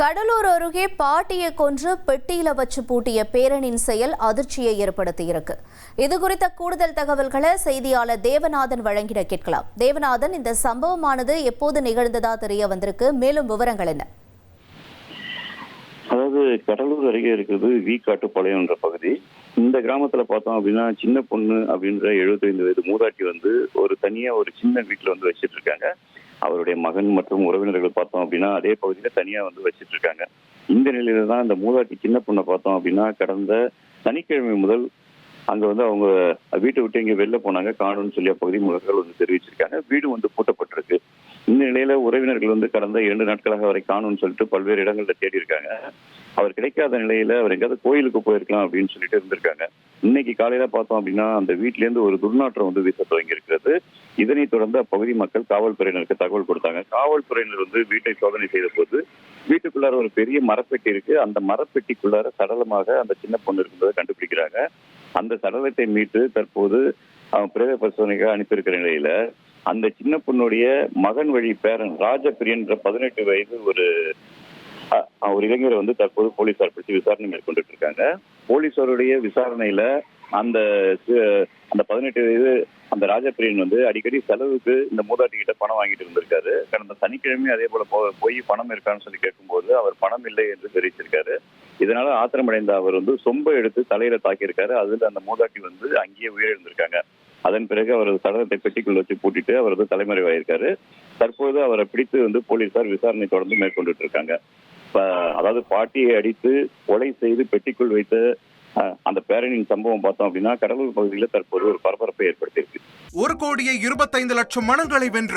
கடலூர் அருகே பாட்டியை கொன்று பெட்டியில வச்சு பூட்டிய பேரனின் செயல் அதிர்ச்சியை ஏற்படுத்தியிருக்கு. இது குறித்த கூடுதல் தகவல்களை செய்தியாளர் தேவநாதன் வழங்கிட கேட்கலாம். தேவநாதன் இந்த சம்பவமானது எப்போது நிகழ்ந்ததா தெரிய வந்திருக்கு. மேலும் விவரங்கள் என்ன? அதாவது கடலூர் அருகே இருக்கிறது வி காட்டுப்பாளையம் என்ற பகுதி. இந்த கிராமத்துல பார்த்தோம் அப்படின்னா சின்ன பொண்ணு அப்படின்ற 75 வயது மூதாட்டி வந்து ஒரு தனியா ஒரு சின்ன வீட்டுல வந்து வச்சிட்டு இருக்காங்க. அவருடைய மகன் மற்றும் உறவினர்கள் பார்த்தோம் அப்படின்னா அதே பகுதியில தனியா வந்து வச்சிட்டு இருக்காங்க இந்த நிலையில தான் இந்த மூதாட்டி சின்ன பொண்ணை பார்த்தோம் அப்படின்னா கடந்த சனிக்கிழமை முதல் அங்க வந்து அவங்க வீட்டை விட்டு இங்கே வெளில போனாங்க. காணும்னு சொல்லி அப்பகுதி மக்கள் வந்து தெரிவிச்சிருக்காங்க. வீடு வந்து பூட்டப்பட்டிருக்கு. இந்த நிலையில உறவினர்கள் வந்து கடந்த இரண்டு நாட்களாக அவரை காணும்னு சொல்லிட்டு பல்வேறு இடங்கள்ல தேடி இருக்காங்க. அவர் கிடைக்காத நிலையில அவர் எங்கேயாவது கோயிலுக்கு போயிருக்கலாம் அப்படின்னு சொல்லிட்டு இருந்திருக்காங்க. இன்னைக்கு காலையில பார்த்தோம் அப்படின்னா அந்த வீட்ல இருந்து ஒரு துர்நாற்றம் வந்து வீச துவங்கி இருக்கிறது இதனைத் தொடர்ந்து அப்பகுதி மக்கள் காவல்துறையினருக்கு தகவல் கொடுத்தாங்க. காவல்துறையினர் வந்து வீட்டை சோதனை செய்த போது வீட்டுக்குள்ளார ஒரு பெரிய மரப்பெட்டி இருக்கு. அந்த மரப்பெட்டிக்குள்ளார சடலமாக அந்த சின்ன பொண்ணு இருக்கிறதை கண்டுபிடிக்கிறாங்க. அந்த சடலத்தை மீட்டு தற்போது அவன் பிரேத பரிசோதனைக்காக அனுப்பியிருக்கிற நிலையில அந்த சின்ன பொண்ணுடைய மகன் வழி பேரன் ராஜபிரியன்ற பதினெட்டு வயது ஒரு ஒரு இளைஞரை வந்து தற்போது போலீசார் பிடிச்சு விசாரணை மேற்கொண்டுட்டு இருக்காங்க. போலீசாருடைய விசாரணையில அந்த அந்த பதினெட்டு வயது அந்த ராஜபிரியன் வந்து அடிக்கடி செலவுக்கு இந்த மூதாட்டி கிட்ட பணம் வாங்கிட்டு இருந்திருக்காரு. கடந்த சனிக்கிழமை அதே போல போ- போய் பணம் இருக்கான்னு சொல்லி கேட்கும்போது அவர் பணம் இல்லை என்று தெரிவிச்சிருக்காரு. இதனால ஆத்திரமடைந்த அவர் வந்து சொம்பை எடுத்து தலையில தாக்கியிருக்காரு. அதுல அந்த மூதாட்டி வந்து அங்கேயே உயிரிழந்திருக்காங்க. அதன் பிறகு அவரது சடலத்தை பெட்டிக்குள் வச்சு பூட்டிட்டு அவரது தலைமறைவாயிருக்காரு தற்போது அவரை பிடித்து வந்து போலீசார் விசாரணை தொடர்ந்து மேற்கொண்டுட்டு இருக்காங்க அதாவது பாட்டியை அடித்து கொலை செய்து பெட்டிக்குள் வைத்த அந்த பேரணியின் சம்பவம் பார்த்தோம் அப்படின்னா கடலூர் பகுதியில் தற்போது ஒரு பரபரப்பை ஏற்படுத்தியிருக்கு. ஒரு கோடியே இருபத்தைந்து லட்சம் மனங்களை வென்ற